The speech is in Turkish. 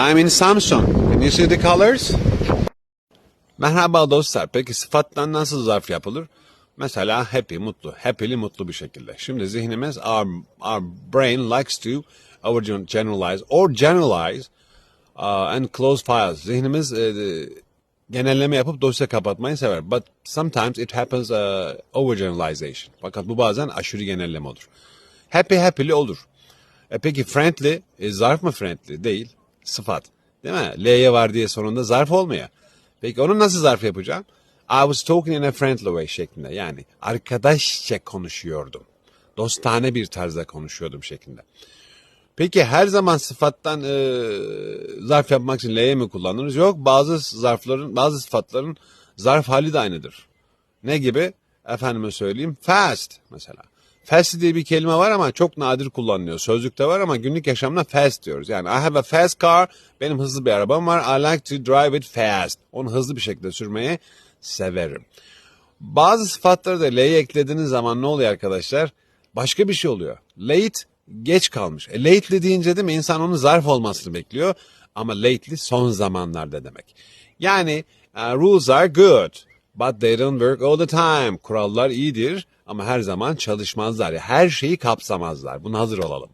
I'm in Samsung. Can you see the colors? Merhaba dostlar. Peki sıfattan nasıl zarf yapılır? Mesela happy, mutlu. Happily mutlu bir şekilde. Şimdi zihnimiz, our, our brain likes to overgeneralize or generalize uh, and close files. Zihnimiz e, genelleme yapıp dosya kapatmayı sever. But sometimes it happens uh, overgeneralization. Fakat bu bazen aşırı genelleme olur. Happy happily olur. E peki friendly, e, zarf mı friendly? Değil. Sıfat. Değil mi? L'ye var diye sonunda zarf olmuyor. Peki onu nasıl zarf yapacağım? I was talking in a friendly way şeklinde. Yani arkadaşça konuşuyordum. Dostane bir tarzda konuşuyordum şeklinde. Peki her zaman sıfattan e, zarf yapmak için L'ye mi kullanırız? Yok bazı zarfların, bazı sıfatların zarf hali de aynıdır. Ne gibi? Efendime söyleyeyim fast mesela. Fast diye bir kelime var ama çok nadir kullanılıyor. Sözlükte var ama günlük yaşamda fast diyoruz. Yani I have a fast car. Benim hızlı bir arabam var. I like to drive it fast. Onu hızlı bir şekilde sürmeyi severim. Bazı sıfatları da L'ye eklediğiniz zaman ne oluyor arkadaşlar? Başka bir şey oluyor. Late geç kalmış. E, lately deyince değil mi insan onun zarf olmasını bekliyor. Ama lately son zamanlarda demek. Yani uh, rules are good. But they don't work all the time. Kurallar iyidir ama her zaman çalışmazlar. Her şeyi kapsamazlar. Buna hazır olalım.